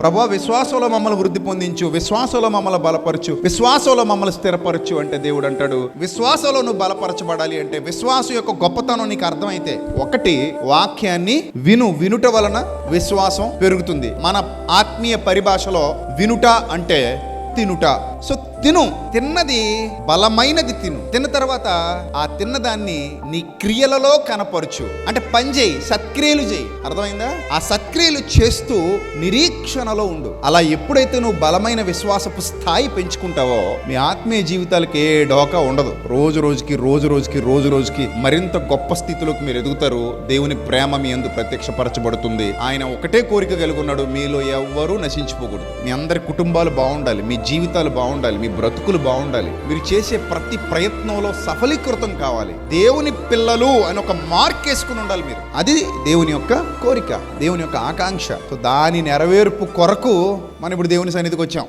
ప్రభా విశ్వాసంలో మమ్మల్ని వృద్ధి పొందించు విశ్వాసంలో మమ్మల్ని బలపరచు విశ్వాసంలో మమ్మల్ని స్థిరపరచు అంటే దేవుడు అంటాడు. విశ్వాసంలో నువ్వు బలపరచబడాలి అంటే విశ్వాసం యొక్క గొప్పతనం నీకు అర్థమైతే ఒకటి వాక్యాన్ని విను వినుట వలన విశ్వాసం పెరుగుతుంది. మన ఆత్మీయ పరిభాషలో వినుట అంటే తినుట. సో తిను. తిన్నది బలమైనది తిను. తిన్న తర్వాత ఆ తిన్నదాన్ని నీ క్రియలలో కనపరచు. అంటే పని చేయి సత్క్రియలు చేయి. అర్థమైందా? ఆ సత్క్రియలు చేస్తూ నిరీక్షణలో ఉండు. అలా ఎప్పుడైతే నువ్వు బలమైన విశ్వాసపు స్థాయి పెంచుకుంటావో మీ ఆత్మీయ జీవితాలకి ఏ డోకా ఉండదు. రోజు రోజుకి రోజు రోజుకి రోజు రోజుకి మరింత గొప్ప స్థితిలోకి మీరు ఎదుగుతారు. దేవుని ప్రేమ మీ అందు ప్రత్యక్షపరచబడుతుంది. ఆయన ఒకటే కోరిక కలిగి ఉన్నాడు. మీలో ఎవ్వరూ నశించిపోకూడదు. మీ అందరి కుటుంబాలు బాగుండాలి. మీ జీవితాలు బాగుండాలి మీ బ్రతుకులు బాగుండాలి. మీరు చేసే ప్రతి ప్రయత్నంలో సఫలీకృతం కావాలి. దేవుని పిల్లలు అని ఒక మార్క్ వేసుకుని ఉండాలి మీరు. అది దేవుని యొక్క కోరిక దేవుని యొక్క ఆకాంక్ష. సో దాని నెరవేర్పు కొరకు మనం ఇప్పుడు దేవుని సన్నిధికి వచ్చాం.